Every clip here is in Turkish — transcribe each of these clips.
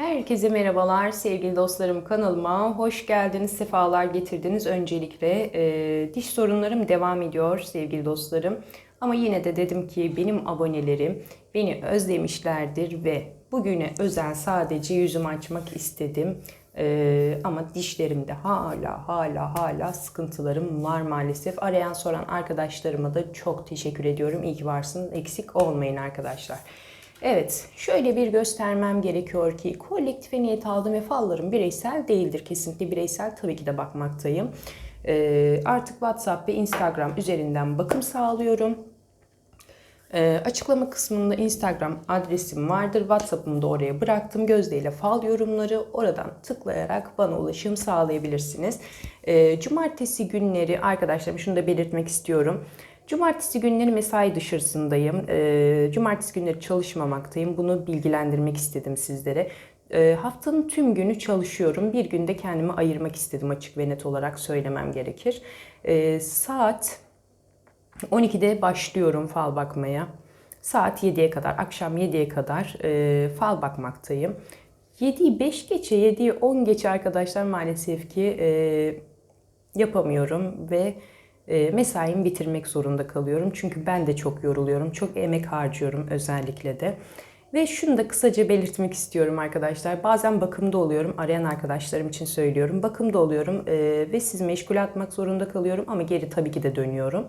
Herkese merhabalar sevgili dostlarım kanalıma hoş geldiniz sefalar getirdiniz. Öncelikle e, diş sorunlarım devam ediyor sevgili dostlarım. Ama yine de dedim ki benim abonelerim beni özlemişlerdir ve bugüne özel sadece yüzümü açmak istedim. E, ama dişlerimde hala hala hala sıkıntılarım var maalesef. Arayan soran arkadaşlarıma da çok teşekkür ediyorum. İyi ki varsınız. Eksik olmayın arkadaşlar. Evet, şöyle bir göstermem gerekiyor ki kolektife niyet aldım ve fallarım bireysel değildir. Kesinlikle bireysel tabii ki de bakmaktayım. Ee, artık WhatsApp ve Instagram üzerinden bakım sağlıyorum. Ee, açıklama kısmında Instagram adresim vardır. WhatsApp'ımı da oraya bıraktım. Gözde ile fal yorumları oradan tıklayarak bana ulaşım sağlayabilirsiniz. Ee, cumartesi günleri arkadaşlarım şunu da belirtmek istiyorum. Cumartesi günleri mesai dışarısındayım. Ee, cumartesi günleri çalışmamaktayım. Bunu bilgilendirmek istedim sizlere. Ee, haftanın tüm günü çalışıyorum. Bir günde kendimi ayırmak istedim açık ve net olarak söylemem gerekir. Ee, saat 12'de başlıyorum fal bakmaya. Saat 7'ye kadar, akşam 7'ye kadar e, fal bakmaktayım. 7'yi 5 geçe, 7'yi 10 geçe arkadaşlar maalesef ki e, yapamıyorum ve e, mesaimi bitirmek zorunda kalıyorum. Çünkü ben de çok yoruluyorum, çok emek harcıyorum özellikle de. Ve şunu da kısaca belirtmek istiyorum arkadaşlar. Bazen bakımda oluyorum. Arayan arkadaşlarım için söylüyorum. Bakımda oluyorum e, ve sizi meşgul atmak zorunda kalıyorum ama geri tabii ki de dönüyorum.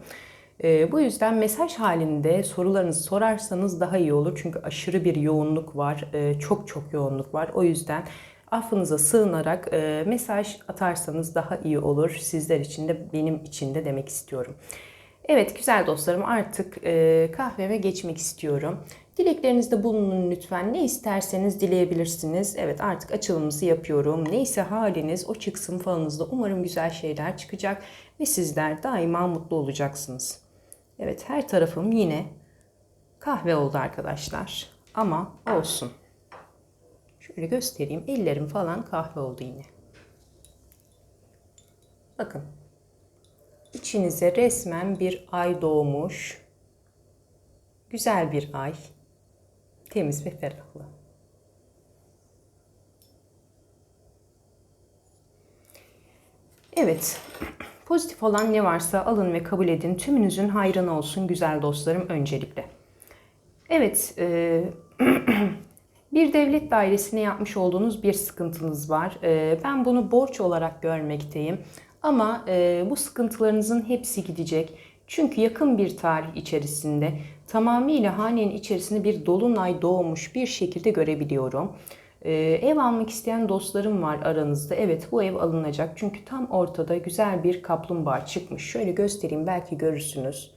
E, bu yüzden mesaj halinde sorularınızı sorarsanız daha iyi olur. Çünkü aşırı bir yoğunluk var. E, çok çok yoğunluk var. O yüzden affınıza sığınarak e, mesaj atarsanız daha iyi olur. Sizler için de benim için de demek istiyorum. Evet güzel dostlarım artık e, kahveme geçmek istiyorum. Dileklerinizde bulunun lütfen. Ne isterseniz dileyebilirsiniz. Evet artık açılımımızı yapıyorum. Neyse haliniz o çıksın falınızda. Umarım güzel şeyler çıkacak ve sizler daima mutlu olacaksınız. Evet her tarafım yine kahve oldu arkadaşlar. Ama olsun. Şöyle göstereyim. Ellerim falan kahve oldu yine. Bakın. İçinize resmen bir ay doğmuş. Güzel bir ay. Temiz ve ferahlı. Evet. Pozitif olan ne varsa alın ve kabul edin. Tümünüzün hayrına olsun güzel dostlarım öncelikle. Evet. E Bir devlet dairesine yapmış olduğunuz bir sıkıntınız var. Ee, ben bunu borç olarak görmekteyim. Ama e, bu sıkıntılarınızın hepsi gidecek. Çünkü yakın bir tarih içerisinde tamamıyla hanenin içerisinde bir dolunay doğmuş bir şekilde görebiliyorum. Ee, ev almak isteyen dostlarım var aranızda. Evet bu ev alınacak. Çünkü tam ortada güzel bir kaplumbağa çıkmış. Şöyle göstereyim belki görürsünüz.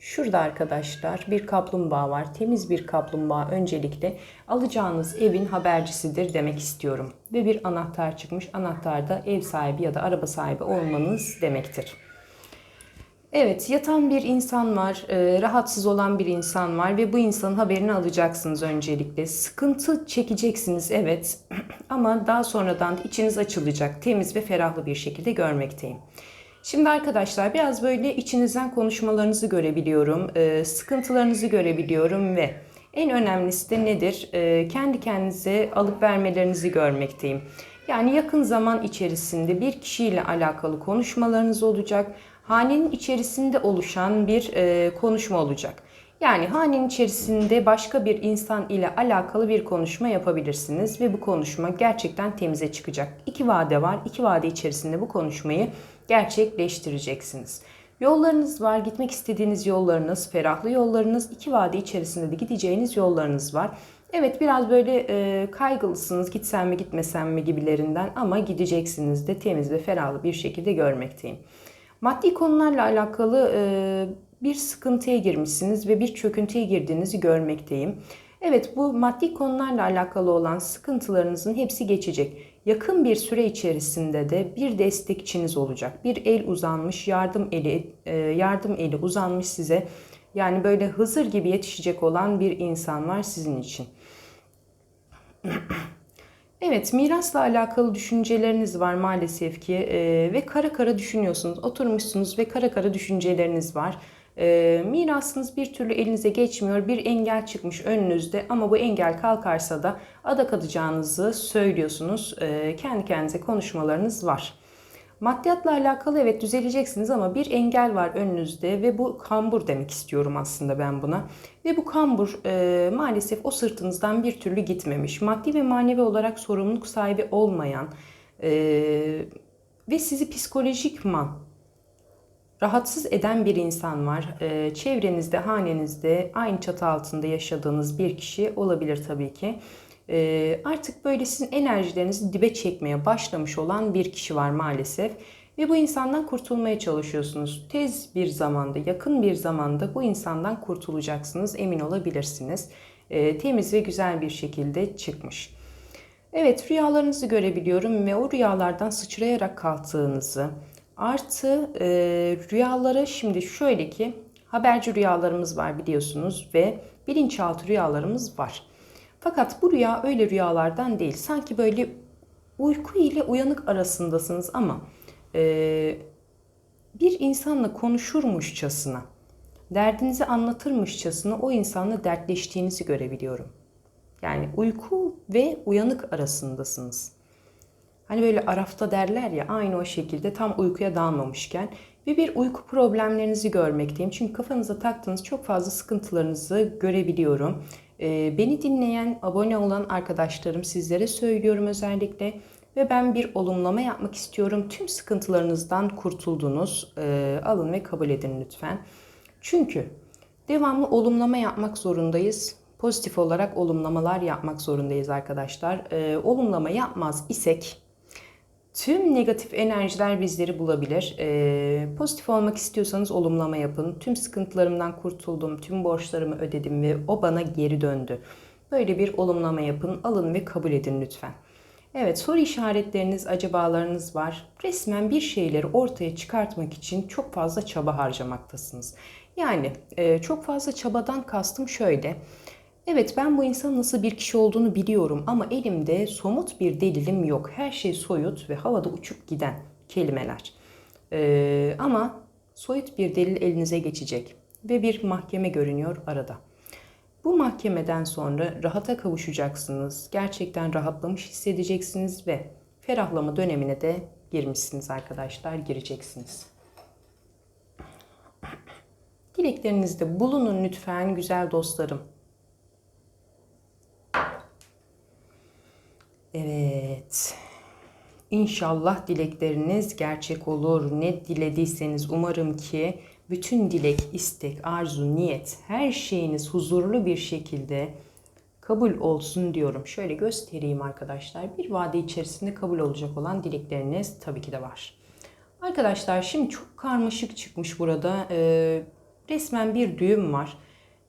Şurada arkadaşlar bir kaplumbağa var. Temiz bir kaplumbağa öncelikle alacağınız evin habercisidir demek istiyorum. Ve bir anahtar çıkmış. Anahtar da ev sahibi ya da araba sahibi olmanız demektir. Evet, yatan bir insan var, e, rahatsız olan bir insan var ve bu insanın haberini alacaksınız öncelikle. Sıkıntı çekeceksiniz evet ama daha sonradan içiniz açılacak, temiz ve ferahlı bir şekilde görmekteyim. Şimdi arkadaşlar biraz böyle içinizden konuşmalarınızı görebiliyorum, e, sıkıntılarınızı görebiliyorum ve en önemlisi de nedir? E, kendi kendinize alıp vermelerinizi görmekteyim. Yani yakın zaman içerisinde bir kişiyle alakalı konuşmalarınız olacak. Hanenin içerisinde oluşan bir e, konuşma olacak. Yani hanenin içerisinde başka bir insan ile alakalı bir konuşma yapabilirsiniz ve bu konuşma gerçekten temize çıkacak. İki vade var. İki vade içerisinde bu konuşmayı gerçekleştireceksiniz. Yollarınız var, gitmek istediğiniz yollarınız, ferahlı yollarınız, iki vade içerisinde de gideceğiniz yollarınız var. Evet biraz böyle e, kaygılısınız gitsem mi gitmesem mi gibilerinden ama gideceksiniz de temiz ve ferahlı bir şekilde görmekteyim. Maddi konularla alakalı e, bir sıkıntıya girmişsiniz ve bir çöküntüye girdiğinizi görmekteyim. Evet bu maddi konularla alakalı olan sıkıntılarınızın hepsi geçecek. Yakın bir süre içerisinde de bir destekçiniz olacak. Bir el uzanmış, yardım eli e, yardım eli uzanmış size. Yani böyle Hızır gibi yetişecek olan bir insan var sizin için. Evet, mirasla alakalı düşünceleriniz var maalesef ki e, ve kara kara düşünüyorsunuz. Oturmuşsunuz ve kara kara düşünceleriniz var. E, mirasınız bir türlü elinize geçmiyor. Bir engel çıkmış önünüzde ama bu engel kalkarsa da adak adacağınızı söylüyorsunuz. E, kendi kendinize konuşmalarınız var. Maddiyatla alakalı evet düzeleceksiniz ama bir engel var önünüzde ve bu kambur demek istiyorum aslında ben buna. Ve bu kambur e, maalesef o sırtınızdan bir türlü gitmemiş. Maddi ve manevi olarak sorumluluk sahibi olmayan e, ve sizi psikolojikman rahatsız eden bir insan var. E, çevrenizde, hanenizde aynı çatı altında yaşadığınız bir kişi olabilir tabii ki. E, artık böyle sizin enerjilerinizi dibe çekmeye başlamış olan bir kişi var maalesef. Ve bu insandan kurtulmaya çalışıyorsunuz. Tez bir zamanda, yakın bir zamanda bu insandan kurtulacaksınız, emin olabilirsiniz. E, temiz ve güzel bir şekilde çıkmış. Evet, rüyalarınızı görebiliyorum ve o rüyalardan sıçrayarak kalktığınızı, artı e, rüyalara şimdi şöyle ki, haberci rüyalarımız var biliyorsunuz ve bilinçaltı rüyalarımız var. Fakat bu rüya öyle rüyalardan değil. Sanki böyle uyku ile uyanık arasındasınız ama e, bir insanla konuşurmuşçasına, derdinizi anlatırmışçasına o insanla dertleştiğinizi görebiliyorum. Yani uyku ve uyanık arasındasınız. Hani böyle arafta derler ya aynı o şekilde tam uykuya dalmamışken ve bir uyku problemlerinizi görmekteyim. Çünkü kafanıza taktığınız çok fazla sıkıntılarınızı görebiliyorum. Ee, beni dinleyen, abone olan arkadaşlarım sizlere söylüyorum özellikle. Ve ben bir olumlama yapmak istiyorum. Tüm sıkıntılarınızdan kurtuldunuz. Ee, alın ve kabul edin lütfen. Çünkü devamlı olumlama yapmak zorundayız. Pozitif olarak olumlamalar yapmak zorundayız arkadaşlar. Ee, olumlama yapmaz isek Tüm negatif enerjiler bizleri bulabilir. Ee, pozitif olmak istiyorsanız olumlama yapın. Tüm sıkıntılarımdan kurtuldum, tüm borçlarımı ödedim ve o bana geri döndü. Böyle bir olumlama yapın, alın ve kabul edin lütfen. Evet, soru işaretleriniz, acabalarınız var. Resmen bir şeyleri ortaya çıkartmak için çok fazla çaba harcamaktasınız. Yani e, çok fazla çabadan kastım şöyle. Evet ben bu insanın nasıl bir kişi olduğunu biliyorum ama elimde somut bir delilim yok. Her şey soyut ve havada uçup giden kelimeler. Ee, ama soyut bir delil elinize geçecek ve bir mahkeme görünüyor arada. Bu mahkemeden sonra rahata kavuşacaksınız. Gerçekten rahatlamış hissedeceksiniz ve ferahlama dönemine de girmişsiniz arkadaşlar, gireceksiniz. Dileklerinizde bulunun lütfen güzel dostlarım. Evet. İnşallah dilekleriniz gerçek olur. Ne dilediyseniz umarım ki bütün dilek, istek, arzu, niyet, her şeyiniz huzurlu bir şekilde kabul olsun diyorum. Şöyle göstereyim arkadaşlar. Bir vade içerisinde kabul olacak olan dilekleriniz tabii ki de var. Arkadaşlar şimdi çok karmaşık çıkmış burada. Ee, resmen bir düğüm var.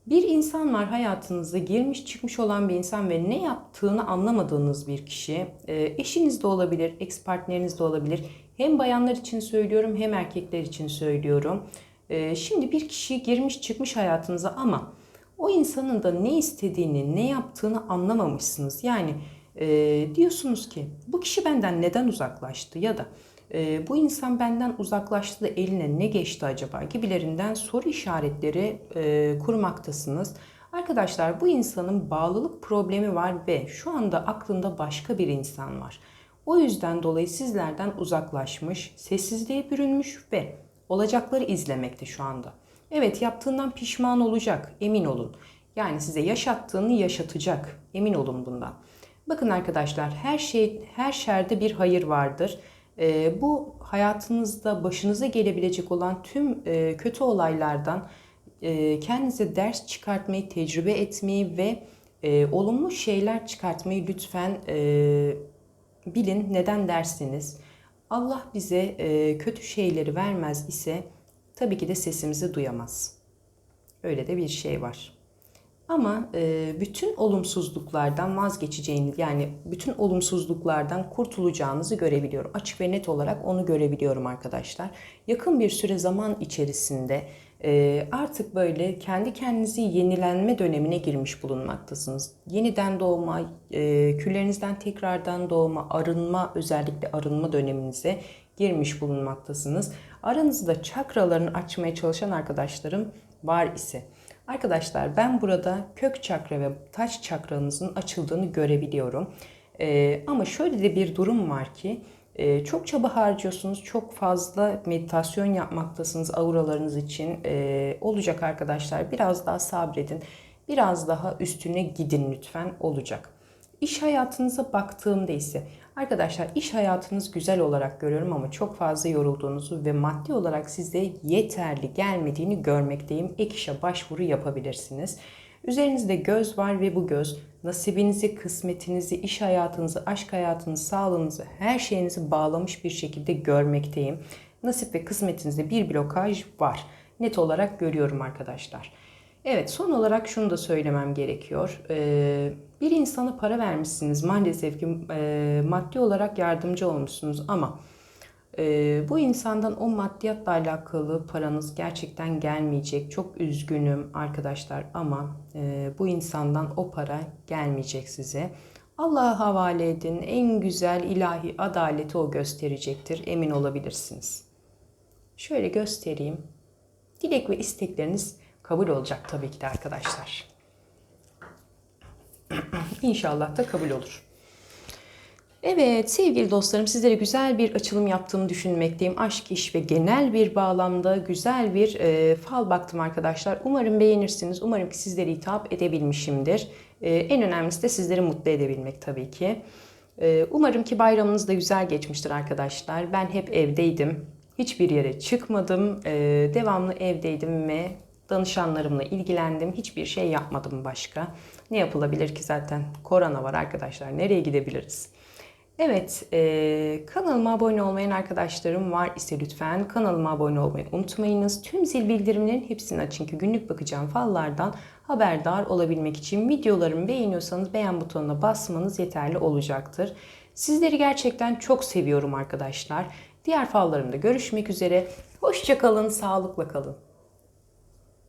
Bir insan var hayatınıza girmiş çıkmış olan bir insan ve ne yaptığını anlamadığınız bir kişi. E, eşiniz de olabilir, ex partneriniz de olabilir. Hem bayanlar için söylüyorum hem erkekler için söylüyorum. E, şimdi bir kişi girmiş çıkmış hayatınıza ama o insanın da ne istediğini, ne yaptığını anlamamışsınız. Yani e, diyorsunuz ki bu kişi benden neden uzaklaştı ya da e, bu insan benden uzaklaştı da eline ne geçti acaba gibilerinden soru işaretleri e, kurmaktasınız. Arkadaşlar bu insanın bağlılık problemi var ve şu anda aklında başka bir insan var. O yüzden dolayı sizlerden uzaklaşmış, sessizliğe bürünmüş ve olacakları izlemekte şu anda. Evet yaptığından pişman olacak, emin olun. Yani size yaşattığını yaşatacak, emin olun bundan. Bakın arkadaşlar her şey, her şerde bir hayır vardır. E, bu hayatınızda başınıza gelebilecek olan tüm e, kötü olaylardan e, kendinize ders çıkartmayı, tecrübe etmeyi ve e, olumlu şeyler çıkartmayı lütfen e, bilin. Neden dersiniz? Allah bize e, kötü şeyleri vermez ise tabii ki de sesimizi duyamaz. Öyle de bir şey var. Ama e, bütün olumsuzluklardan vazgeçeceğiniz yani bütün olumsuzluklardan kurtulacağınızı görebiliyorum. Açık ve net olarak onu görebiliyorum arkadaşlar. Yakın bir süre zaman içerisinde Ee, artık böyle kendi kendinizi yenilenme dönemine girmiş bulunmaktasınız. Yeniden doğma, e, küllerinizden tekrardan doğma, arınma özellikle arınma döneminize girmiş bulunmaktasınız. Aranızda çakralarını açmaya çalışan arkadaşlarım var ise Arkadaşlar ben burada kök çakra ve taç çakranızın açıldığını görebiliyorum. Ee, ama şöyle de bir durum var ki e, çok çaba harcıyorsunuz, çok fazla meditasyon yapmaktasınız auralarınız için. Ee, olacak arkadaşlar biraz daha sabredin, biraz daha üstüne gidin lütfen olacak. İş hayatınıza baktığımda ise arkadaşlar iş hayatınız güzel olarak görüyorum ama çok fazla yorulduğunuzu ve maddi olarak size yeterli gelmediğini görmekteyim. Ek işe başvuru yapabilirsiniz. Üzerinizde göz var ve bu göz nasibinizi, kısmetinizi, iş hayatınızı, aşk hayatınızı, sağlığınızı, her şeyinizi bağlamış bir şekilde görmekteyim. Nasip ve kısmetinizde bir blokaj var. Net olarak görüyorum arkadaşlar. Evet son olarak şunu da söylemem gerekiyor. Ee, bir insana para vermişsiniz maalesef ki e, maddi olarak yardımcı olmuşsunuz ama e, bu insandan o maddiyatla alakalı paranız gerçekten gelmeyecek. Çok üzgünüm arkadaşlar ama e, bu insandan o para gelmeyecek size. Allah'a havale edin. En güzel ilahi adaleti o gösterecektir. Emin olabilirsiniz. Şöyle göstereyim. Dilek ve istekleriniz kabul olacak tabii ki de arkadaşlar. İnşallah da kabul olur. Evet sevgili dostlarım sizlere güzel bir açılım yaptığımı düşünmekteyim. Aşk, iş ve genel bir bağlamda güzel bir e, fal baktım arkadaşlar. Umarım beğenirsiniz. Umarım ki sizlere hitap edebilmişimdir. E, en önemlisi de sizleri mutlu edebilmek tabii ki. E, umarım ki bayramınız da güzel geçmiştir arkadaşlar. Ben hep evdeydim. Hiçbir yere çıkmadım. E, devamlı evdeydim ve danışanlarımla ilgilendim. Hiçbir şey yapmadım başka. Ne yapılabilir ki zaten? Korona var arkadaşlar. Nereye gidebiliriz? Evet, e, kanalıma abone olmayan arkadaşlarım var ise lütfen kanalıma abone olmayı unutmayınız. Tüm zil bildirimlerin hepsini açın ki günlük bakacağım fallardan haberdar olabilmek için videolarımı beğeniyorsanız beğen butonuna basmanız yeterli olacaktır. Sizleri gerçekten çok seviyorum arkadaşlar. Diğer fallarımda görüşmek üzere. Hoşçakalın, sağlıkla kalın.